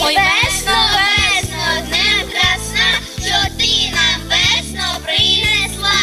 Ой, весно, весно, днем красна, що ти нам весно принесла.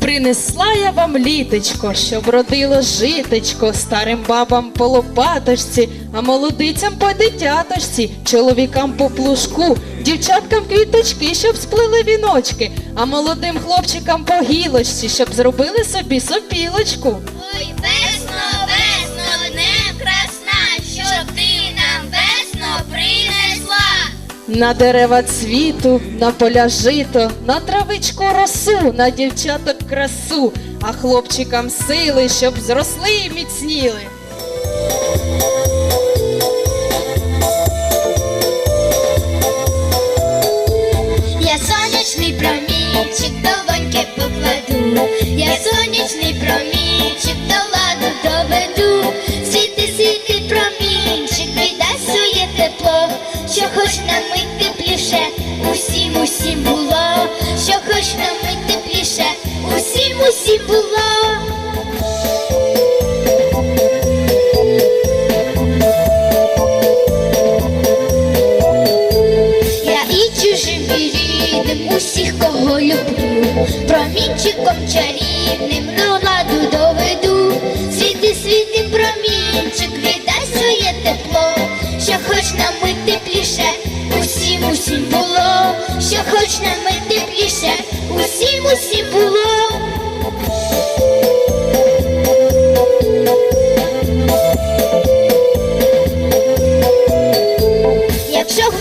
Принесла я вам літочко, щоб родило житочко, старим бабам по лопаточці, а молодицям по дитяточці, чоловікам по плужку, дівчаткам квіточки, щоб сплели віночки, а молодим хлопчикам по гілочці, щоб зробили собі сопілочку. Ой, весно, На дерева цвіту, на поля жито, на травичку росу, на дівчаток красу, а хлопчикам сили, щоб зросли і міцніли. Я сонячний промінчик долоньки покладу, я сонячний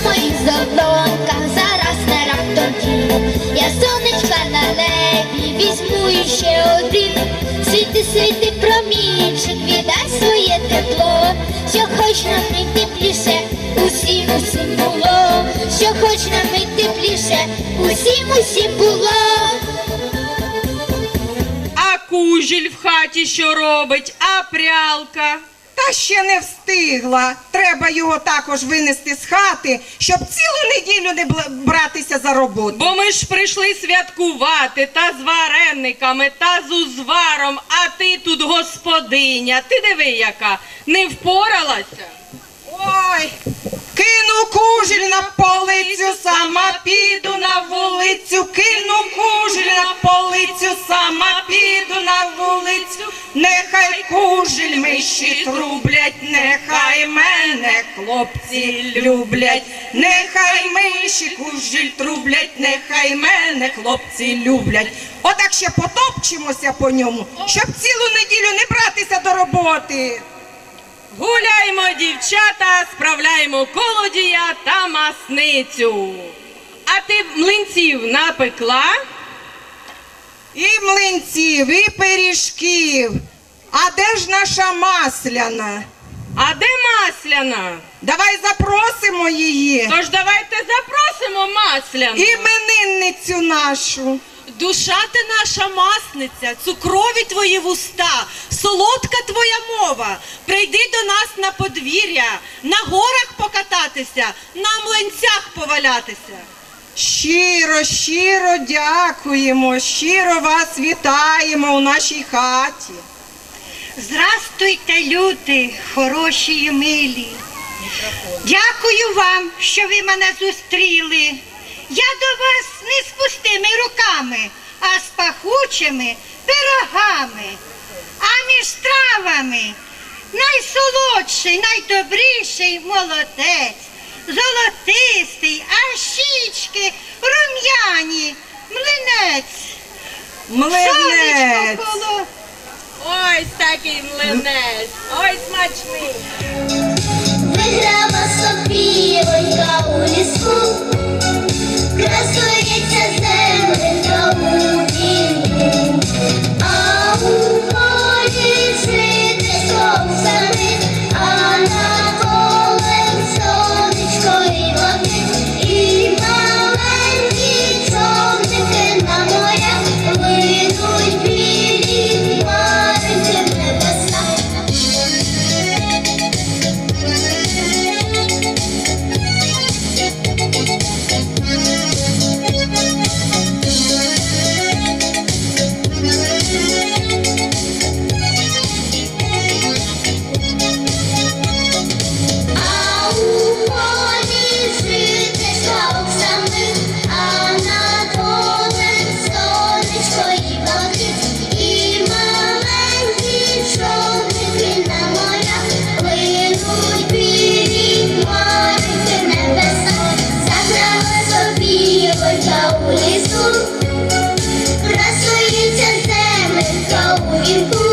моїх задонках зараз не раптом я сонечка на небі візьму іще один. Світи, світи, промінчик, віддай своє тепло, що хоч на мить тепліше, усім, усім було, що хоч на мить тепліше, усім, усім було. А кужіль в хаті що робить, а прялка. Та ще не встигла. Треба його також винести з хати, щоб цілу неділю не братися за роботу. Бо ми ж прийшли святкувати та з варениками, та з узваром, а ти тут господиня. Ти диви, яка не впоралася. Ой, кину кужель на полицю, сама піду на вулицю, кину кужель на полицю, сама піду на вулицю. Нехай кужель миші трублять, нехай мене хлопці люблять, нехай миші кужель трублять, нехай мене хлопці люблять. Отак ще потопчемося по ньому, щоб цілу неділю не братися до роботи. Гуляймо, дівчата, справляємо колодія та масницю. А ти млинців напекла? І млинців, і пиріжків. А де ж наша масляна? А де масляна? Давай запросимо її. Тож давайте запросимо масляну. Іменинницю нашу. Душа ти наша масниця, цукрові твої вуста, солодка твоя мова. Прийди до нас на подвір'я, на горах покататися, на млинцях повалятися. Щиро, щиро дякуємо, щиро вас вітаємо у нашій хаті. Здрастуйте, люди, хороші і милі. Дякую вам, що ви мене зустріли. Я до вас не з пустими руками, а з пахучими пирогами. А між стравами найсолодший, найдобріший молодець, золотистий, а щічки рум'яні, млинець. Млинець. Сонечко коло Ось такий млинець. Ой, смачний. Виграла сопілонька у ліску, красується земля у сонця у лісу, красується земелька у вінку,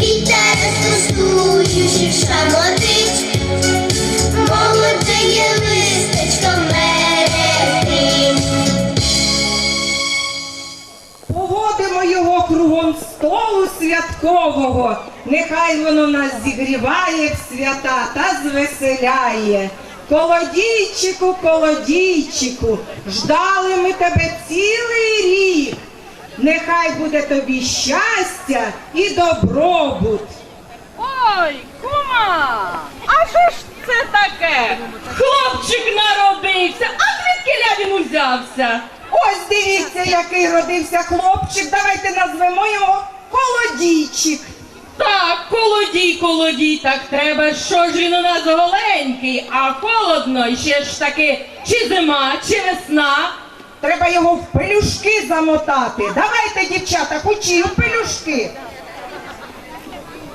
вітер стосуючи шамотить, молодеє листечко мерехтить. Погодимо його кругом столу святкового, нехай воно нас зігріває в свята та звеселяє. Колодійчику, колодійчику, ждали ми тебе цілий рік. Нехай буде тобі щастя і добробут. Ой, кума! А що ж це таке? Хлопчик народився, а звідки він узявся? Ось дивіться, який родився хлопчик. Давайте назвемо його Колодійчик. Так, колодій, колодій, так треба. Що ж він у нас голенький, а холодно ще ж таки чи зима, чи весна. Треба його в пелюшки замотати. Давайте, дівчата, кучі в пелюшки.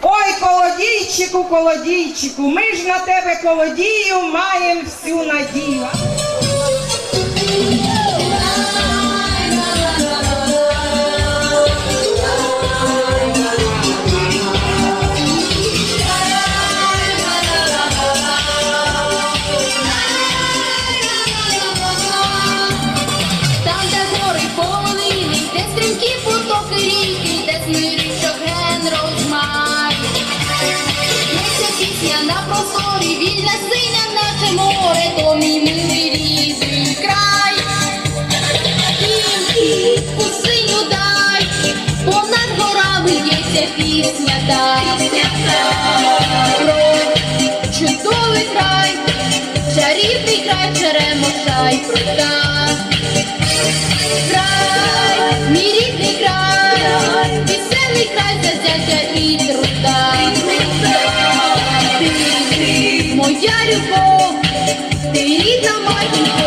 Ой, колодійчику, колодійчику, ми ж на тебе колодію маємо всю надію. Море, то мій милий рідний край. І синю дай, понад горами лється пісня та про чудовий край, чарівний край, черемоша й прута. Край, мій рідний край, веселий край зазяття і труда. Моя любов, Thank you.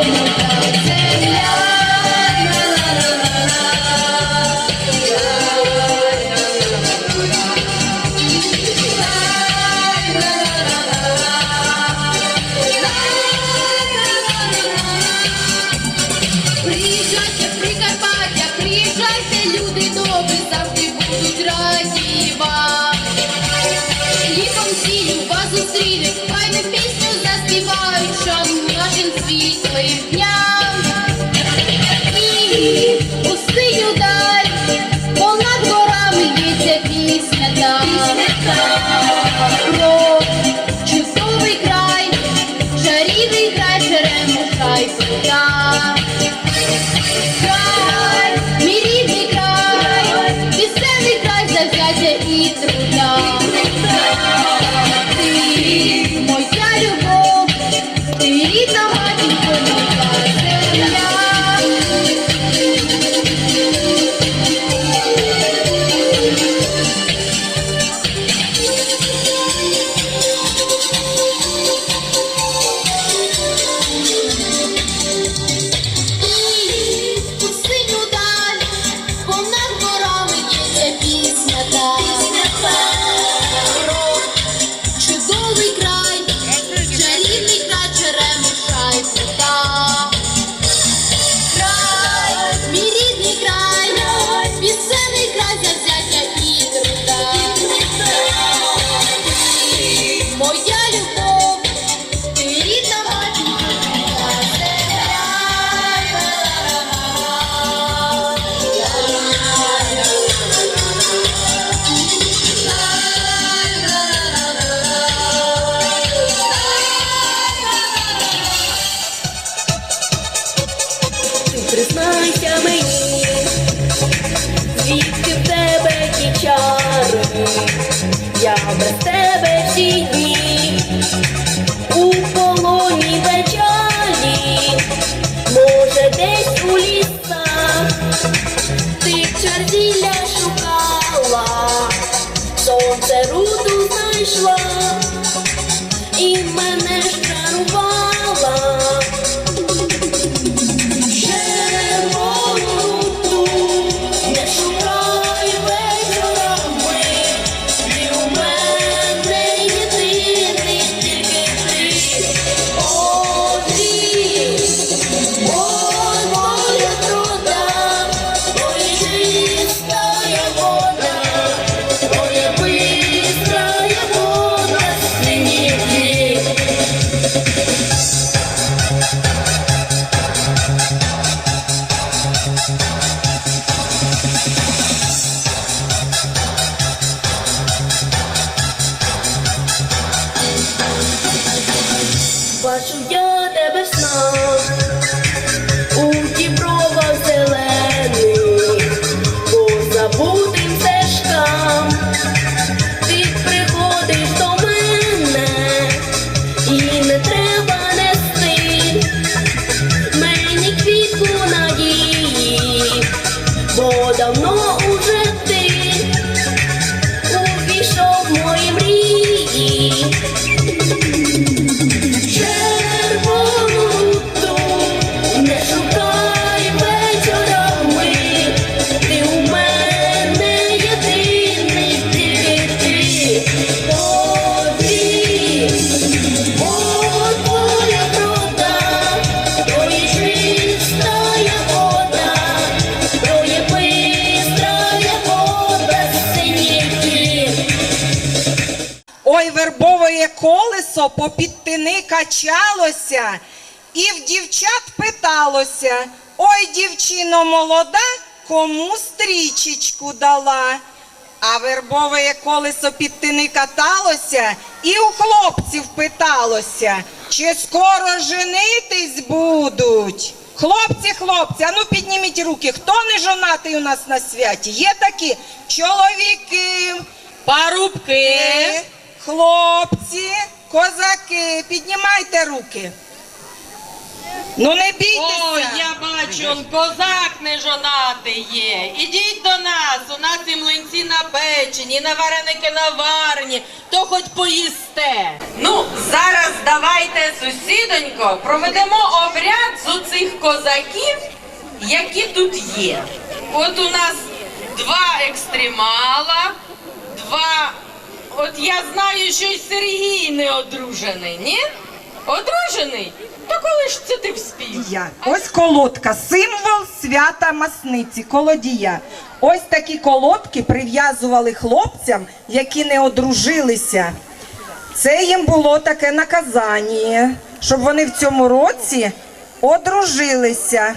Попід тини качалося, і в дівчат питалося: Ой, дівчино молода, кому стрічечку дала? А вербове колесо під тини каталося, і у хлопців питалося, чи скоро женитись будуть? Хлопці, хлопці, а ну підніміть руки, хто не жонатий у нас на святі? Є такі чоловіки, Парубки. Хлопці, козаки, піднімайте руки. Ну не бійтеся. О, я бачу, козак не жонатий є. Ідіть до нас, у нас і млинці напечені, і на вареники наварені, то хоч поїсте. Ну, зараз давайте, сусідонько, проведемо обряд з оцих козаків, які тут є. От у нас два екстремала, два. От я знаю, що й Сергій не одружений, ні? Одружений? То коли ж це ти вспів? Я. Ось колодка, символ свята масниці, колодія. Ось такі колодки прив'язували хлопцям, які не одружилися. Це їм було таке наказання, щоб вони в цьому році одружилися.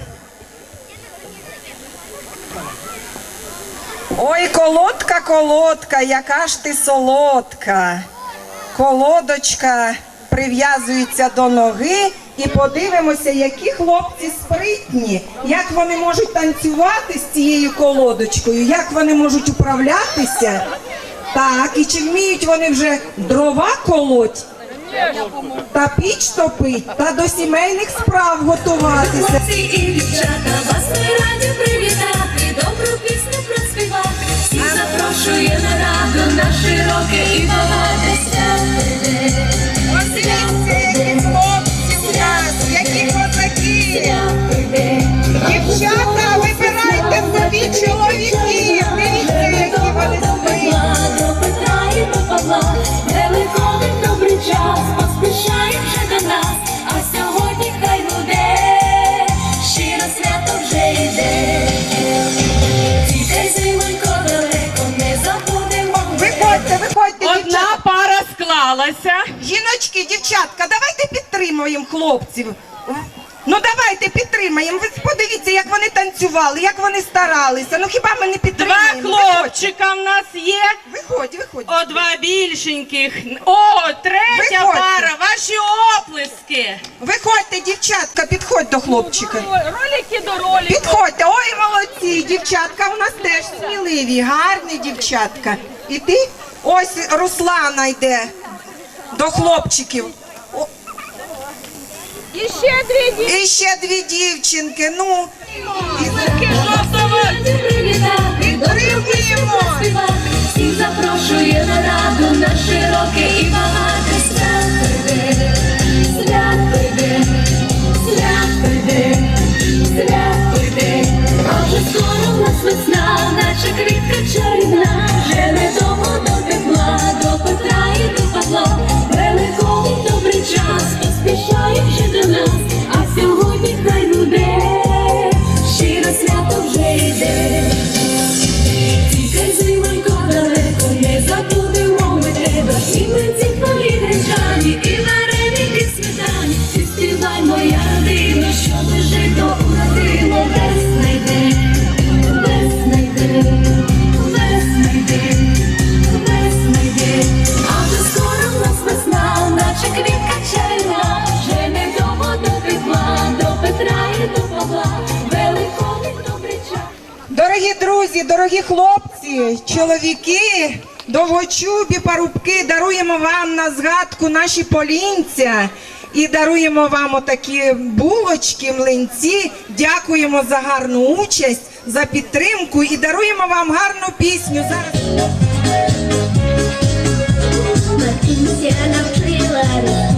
Ой, колодка, колодка, яка ж ти солодка. Колодочка прив'язується до ноги і подивимося, які хлопці спритні, як вони можуть танцювати з цією колодочкою, як вони можуть управлятися. Так, і чи вміють вони вже дрова колоть? Та піч топить, та до сімейних справ готуватися. І дівчата, вас раді запрошує на раду на широке і багате свято. які хлопці у нас, які козаки. Дівчата, вибирайте собі чоловіків. Дивіться, які вони спритні. До Петра і до Павла, добрий час, поспішає склалася. Жіночки, дівчатка, давайте підтримуємо хлопців. Ну давайте підтримаємо. Ви подивіться, як вони танцювали, як вони старалися. Ну хіба ми не Два хлопчика в нас є. Виходь, виходь. О, два більшеньких. О, третя Виходьте. пара. Ваші оплески. Виходьте, дівчатка, підходь до хлопчика. Ролики до роликів. Підходьте, ой, молодці, дівчатка, у нас теж сміливі, гарні дівчатка. І ти ось Руслана йде до хлопчиків. І ще дві І ще дві дівчинки. Ну, всіх запрошує на раду на широке і багате свят дорогі хлопці, чоловіки, довгочубі парубки, даруємо вам на згадку наші полінця і даруємо вам отакі булочки, млинці. Дякуємо за гарну участь, за підтримку і даруємо вам гарну пісню. Зараз. Матуся навчила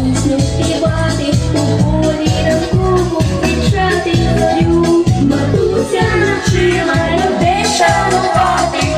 пісню співати, у полі ранкову кричати зорю. Матуся навчила людей шанувати і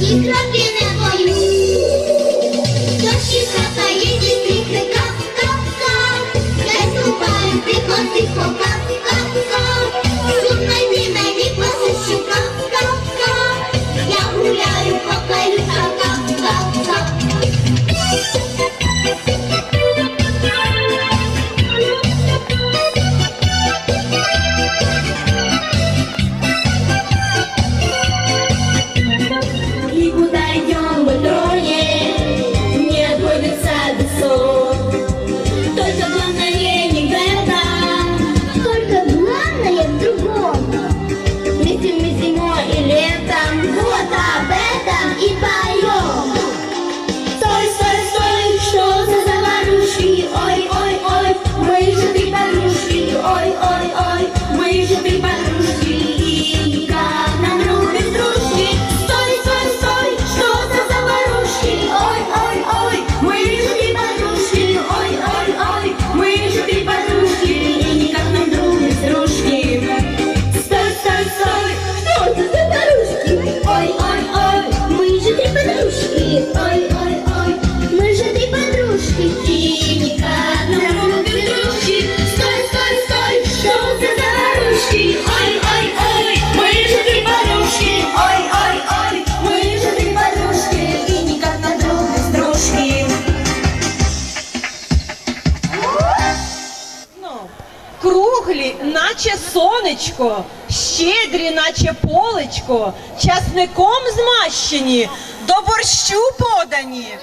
ні краплі не боюсь. Дощі капає, діти кап-кап-кап, хай ступають тихо, тихо, кап. Сонечко, щедрі, наче полечко, часником змащені, до борщу подані.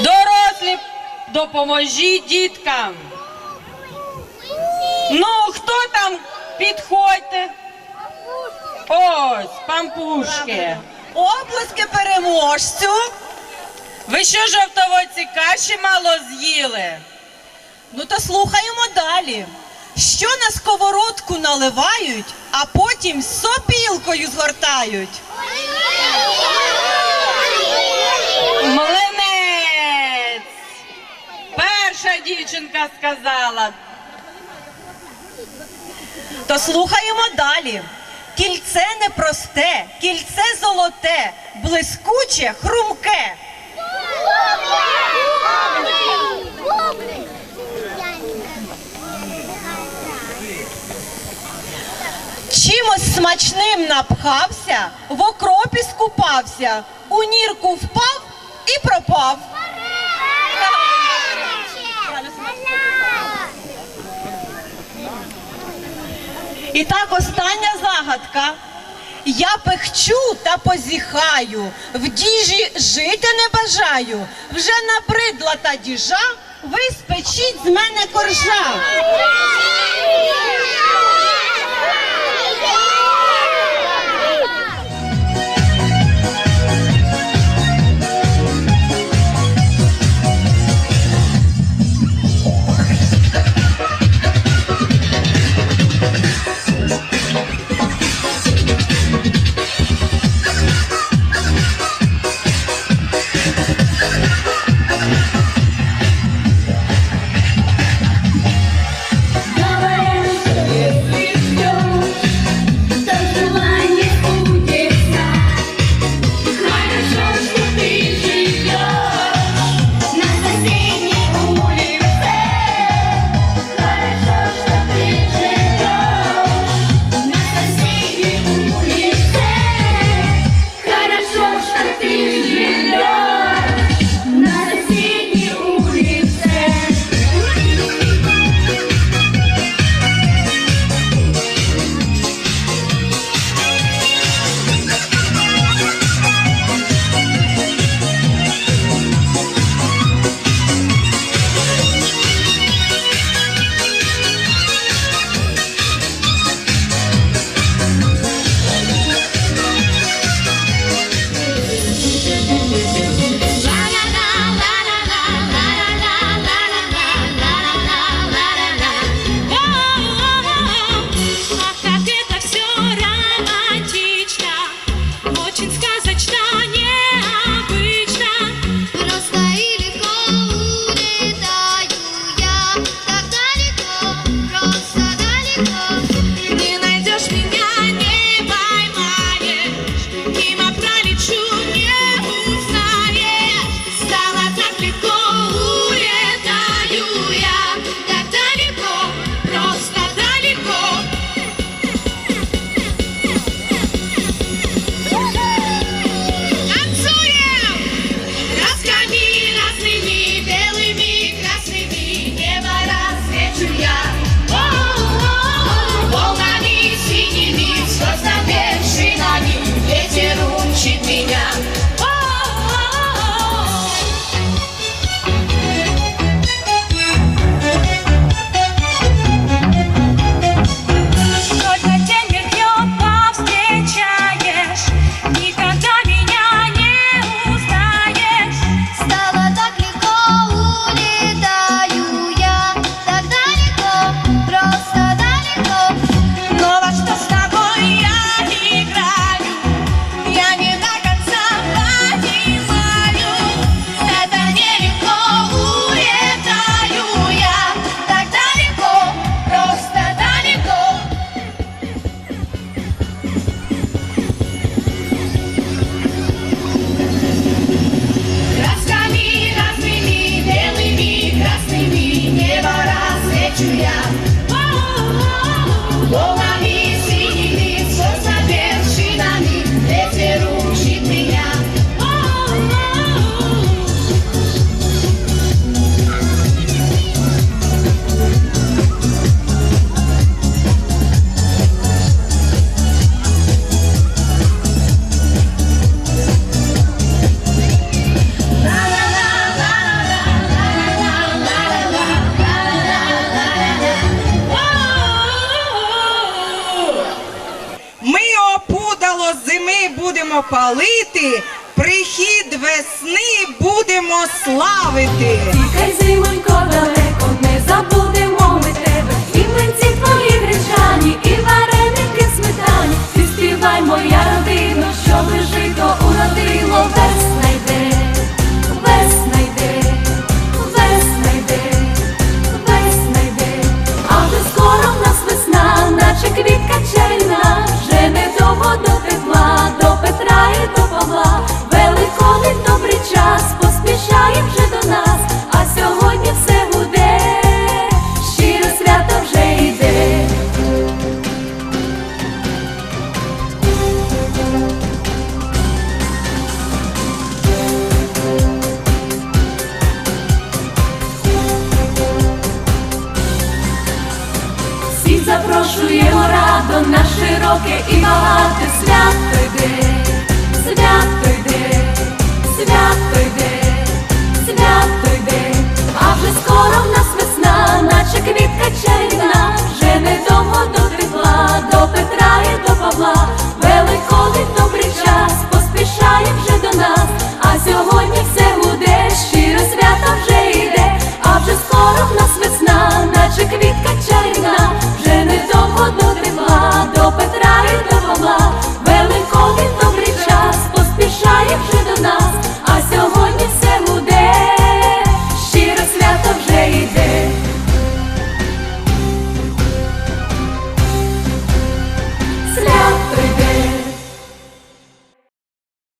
Дорослі, допоможіть діткам. Ну, хто там? Підходьте. Ось, пампушки. Оплески переможцю. Ви що жовтоводці каші мало з'їли? Ну то слухаємо далі. Що на сковородку наливають, а потім сопілкою згортають. Млинець! Перша дівчинка сказала. То слухаємо далі. Кільце непросте, кільце золоте, блискуче, хрумке. Чимось смачним напхався, в окропі скупався, у нірку впав і пропав. І так остання загадка. Я пехчу та позіхаю, в діжі жити не бажаю. Вже набридла та діжа, ви спечіть з мене коржа. Будемо палити, прихід весни будемо славити. Тікай, зимонько, далеко, не забудемо ми тебе. І млинці твої гречані, і вареники сметані. Ти співай, моя родина, щоб жито уродило. Весна йде, весна йде, весна йде, весна йде. А вже скоро в нас весна, наче квітка чайна. Вже недовго до запрошуємо радо на широке і багате свято йде, свято йде, свято Плаче квітка чарівна, вже недовго до тепла, до Петра і до Павла.